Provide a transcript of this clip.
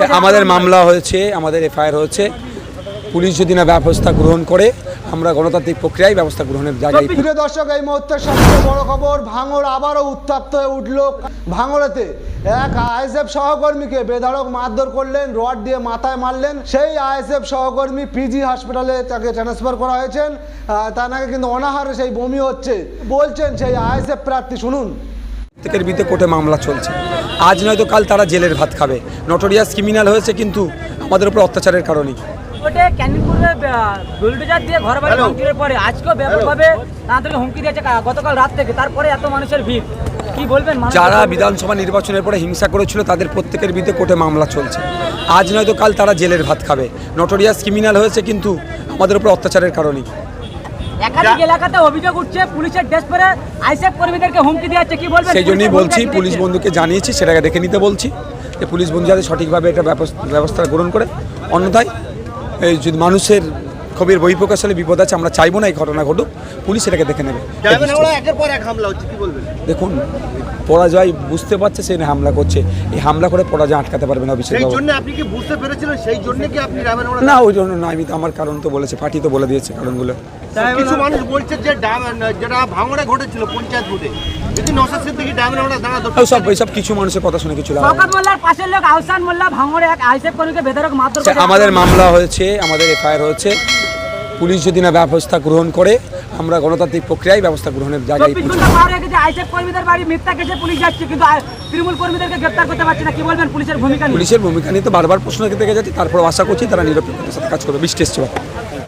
আমাদের মামলা হয়েছে আমাদের এফআইআর হয়েছে। পুলিশ যদি না ব্যবস্থা গ্রহণ করে আমরা গণতান্ত্রিক প্রক্রিয়ায় ব্যবস্থা গ্রহণের জায়গায় প্রিয় দর্শক এই মুহূর্তে সবচেয়ে বড় খবর ভাঙড় আবারও উত্তপ্ত হয়ে উঠল। ভাঙড়েতে এক আইএসএফ সহকর্মীকে বেধড়ক মারধর করলেন রড দিয়ে মাথায় মারলেন। সেই আইএসএফ সহকর্মী পিজি হাসপাতালে তাকে ট্রান্সফার করা হয়েছেন তার নাকি কিন্তু অনাহারে সেই বমি হচ্ছে। বলছেন সেই আইএসএফ প্রার্থী শুনুন। প্রত্যেকের বিরুদ্ধে কোর্টে মামলা চলছে। আজ নয়তো কাল তারা জেলের ভাত খাবে। নটোরিয়াস ক্রিমিনাল হয়েছে কিন্তু আমাদের উপর অত্যাচারের কারণেই। ওটে ক্যানিংপুরে বুলডোজার দিয়ে ঘর বাড়ি ভাঙচুরের পরে আজকেও ব্যাপকভাবে তাদেরকে হুমকি দিয়েছে কা- গতকাল রাত থেকে। তারপরে এত মানুষের ভিড়। কি বলবেন যারা বিধানসভা নির্বাচনের পরে হিংসা করেছিল তাদের প্রত্যেকের বিরুদ্ধে কোর্টে মামলা চলছে। আজ নয়তো কাল তারা জেলের ভাত খাবে। নটোরিয়াস ক্রিমিনাল হয়েছে কিন্তু আমাদের উপর অত্যাচারের কারণেই। একাধিক এলাকাতে অভিযোগ উঠছে পুলিশের ড্রেস পরে আইসেফ কর্মীদেরকে হুমকি দিয়েছে কি বলবেন? সেই জন্যই বলছি পুলিশ বন্ধুকে জানিয়েছি সেটাকে দেখে নিতে বলছি যে পুলিশ বন্ধু যাতে সঠিকভাবে এটা ব্যবস- ব্যবস্থা গ্রহণ করে। অন্যথায় এই যদি মানুষের ক্ষোভের বহিঃপ্রকাশ হলে বিপদ আছে আমরা চাইব না এই ঘটনা ঘটুক পুলিশ এটাকে দেখে নেবে। ড্রাইভার হাওড়া একের পর এক হামলা হচ্ছে কি বলবেন? দেখুন পরাজয় বুঝতে পারছে সে হামলা করছে। এই হামলা করে পরাজয় আটকাতে পারবে না অভিষেক সেই বাবু। জন্য আপনি কি বুঝতে পেরেছিলেন? সেই জন্য কি আপনি ড্রাইভার হাওড়া না ওই জন্য না আমি তো আমার কারণ তো বলেছে পার্টি তো বলে দিয়েছে কারণগুলো। কিছু মানুষ বলছে যে যেটা ভাঙড়ে ঘটেছিল পঞ্চায়েত ভোটে আচ্ছা, আমাদের মামলা হয়েছে আমাদের এফআইআর হয়েছে। পুলিশ যদি না ব্যবস্থা গ্রহণ করে আমরা গণতান্ত্রিক প্রক্রিয়ায় ব্যবস্থা গ্রহণের জায়গায় চব্বিশ ঘণ্টা পার গেছে আইসেফ কর্মীদের বাড়ি মিথ্যা পুলিশ কিন্তু তৃণমূল কর্মীদেরকে গ্রেপ্তার করতে পারছে না কি বলবেন পুলিশের ভূমিকা নিয়ে পুলিশের ভূমিকা নিয়ে তো বারবার প্রশ্ন থেকে যাচ্ছে তারপর আশা করছি তারা নিরপেক্ষতার সাথে কাজ করবে বৃষ্টি এসছে।